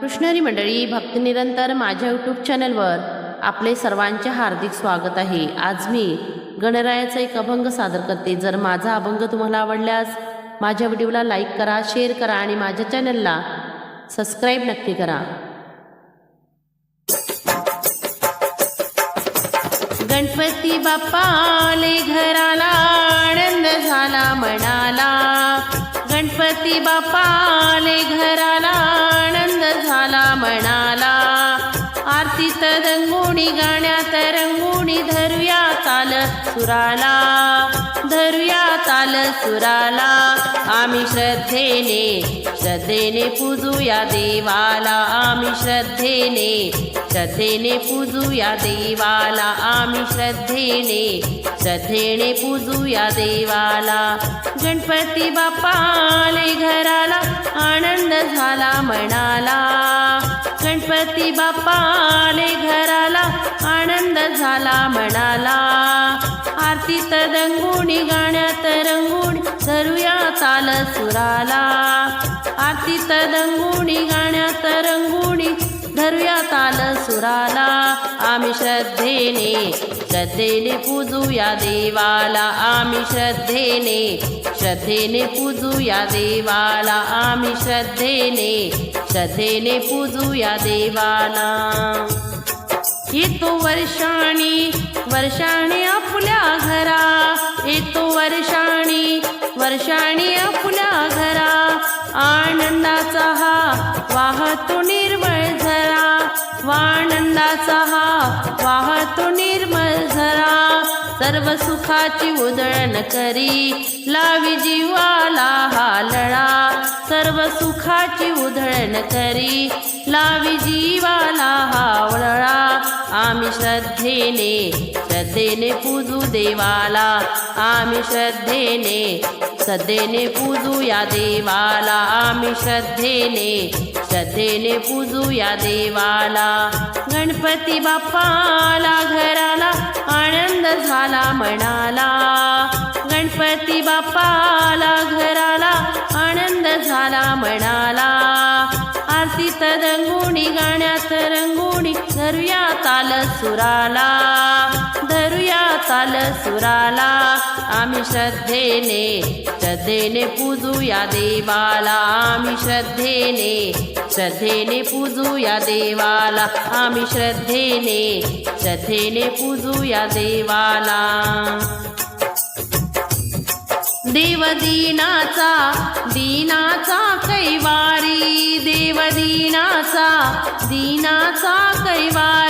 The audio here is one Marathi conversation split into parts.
कृष्णरी मंडळी भक्तिनिरंतर माझ्या यूट्यूब चॅनलवर आपले सर्वांचे हार्दिक स्वागत आहे. आज मी गणरायाचा एक अभंग सादर करते. जर माझा अभंग तुम्हाला आवडल्यास माझ्या व्हिडिओला लाईक करा शेअर करा आणि माझ्या चॅनलला सबस्क्राईब नक्की करा. गणपती बाप्पाले घराला आनंद झाला म्हणाला गणपती बाप्पाले घरा रंगोणी गाण्यात रंगुणी धरूया ताल सुराला. धरूया ताल सुराला. आम्ही श्रद्धेने श्रद्धेने पूजूया देवाला. आम्ही श्रद्धेने श्रद्धेने पूजूया देवाला. आम्ही श्रद्धेने श्रद्धेने पूजूया देवाला. गणपती बाप्पा आले घराला आनंद झाला म्हणाला गणपती बाप्पा आले घराला आनंद झाला म्हणाला आरतीत रंगोणी गाण्यात रंगोणी धरूया ताल सुराला आरतीत रंगोणी गाण्यात रंगोणी धरूया ताल सुराला. आम्ही श्रद्धेने श्रद्धेने पूजूया देवाला. आम्ही श्रद्धेने श्रद्धेने पूजूया देवाला. आम्ही श्रद्धेने श्रद्धेने पूजूया देवाला. येतो वर्षाणी वर्षाणी आपल्या घरा. येतो वर्षाणी वर्षाणी आपल्या घरा. आनंदाचा हा वाहतो निर्मळ वानंदाचा हा वाहतो निर्मळ झरा. सर्व सुखाची उधळण करी. लावी जीवाला हा लळा. सर्व सुखाची उधळण करी. लावी जीवाला हा लळा आम्ही श्रद्धेने श्रद्धेने पूजू देवाला. आम्ही श्रद्धेने श्रद्धेने पूजू या देवाला. आम्ही श्रद्धेने श्रद्धेने पूजू या देवाला. गणपती बाप्पाला घराला आनंद झाला म्हणाला गणपती बाप्पाला घराला आनंद झाला म्हणाला आरतीत रंगोणी गाण्यात रंगोणी धरूया ताल सुराला काल सुराला. आम्ही श्रद्धेने श्रद्धेने पूजूया देवाला. आम्ही श्रद्धेने श्रद्धेने पूजूया देवाला. आम्ही श्रद्धेने श्रद्धेने पूजूया देवाला. देवदिनाचा दीनाचा कैवारी. देवदिनाचा दीनाचा कैवारी.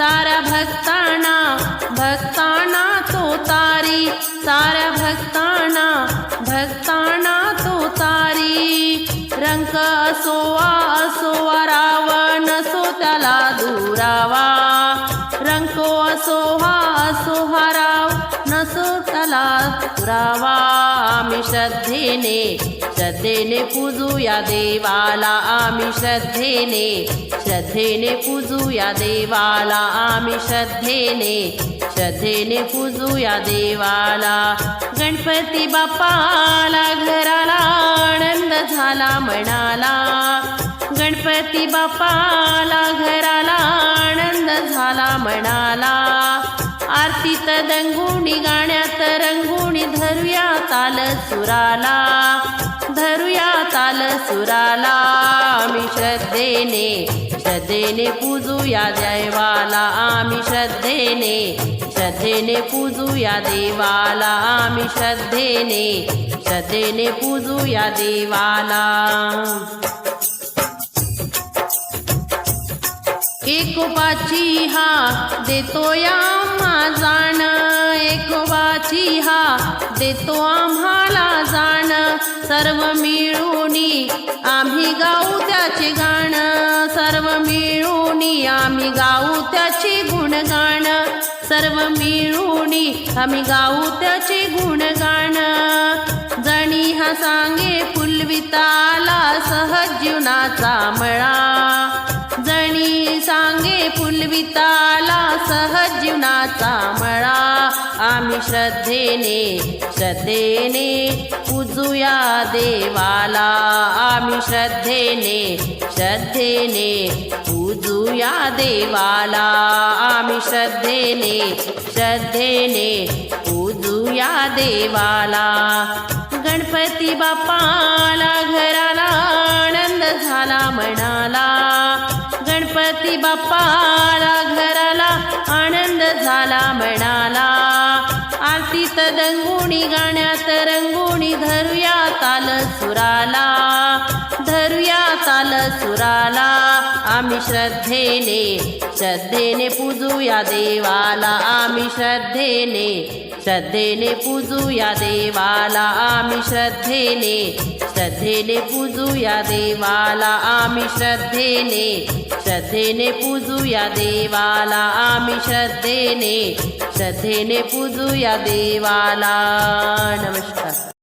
साऱ्या भक्तांना भक्तांना तो तारी. साऱ्या भक्तांना भक्तांना तो तारी. रंक असोवा असोवा रावण असो त्याला दुरावा. रंको असोहा असोहा राव नसो पुरावा आम्ही श्रद्धेने श्रद्धेने पूजूया देवाला आम्ही श्रद्धेने श्रद्धेने पूजूया देवाला आम्ही श्रद्धेने श्रद्धेने पूजूया देवाला. गणपती बाप्पाला घराला आनंद झाला म्हणाला गणपती बाप्पाला घराला आनंद झाला म्हणाला आरतीत दंगुणी गाण्यात रंगुणी धरूया ताल सुराला धरूया ताल सुराला. आम्ही श्रद्धेने श्रद्धेने पूजूया देवाला आम्ही श्रद्धेने श्रद्धेने पूजूया देवाला. आम्ही श्रद्धेने श्रद्धेने पूजूया देवाला. एकोबाची हा देतो या जाण. एकोबाची हा देतो आम्हाला जाण. सर्व मिळूनी आम्ही गाऊ त्याचे गाणं. सर्व मिळूनी आम्ही गाऊ त्याचे गुणगाण. सर्व मिळूनी आम्ही गाऊ त्याचे गुणगाण. जणी हा सांगे फुलविताला सहज जीवनाचा मळा. सांगे फुलविताला सहज जीवनाचा मळा. आम्ही श्रद्धेने श्रद्धेने पूजूया देवाला. आम्ही श्रद्धेने श्रद्धेने पूजूया देवाला. आम्ही श्रद्धेने श्रद्धेने पूजूया देवाला. गणपती बाप्पाला घराला आनंद झाला म्हणाला गणपती बाप्पाला घराला आनंद झाला म्हणाला आरतीत दंगुणी गाण्यात रंगुणी धरूया ताल सुराला धरूया ताल सुराला आम्ही श्रद्धेने श्रद्धेने पूजूया देवाला. आम्ही श्रद्धेने श्रद्धेने पूजूया देवाला. आम्ही श्रद्धेने श्रद्धेने पूजूया देवाला. आम्ही श्रद्धेने श्रद्धेने पूजूया देवाला. आम्ही श्रद्धेने श्रद्धेने पूजूया देवाला. नमस्कार.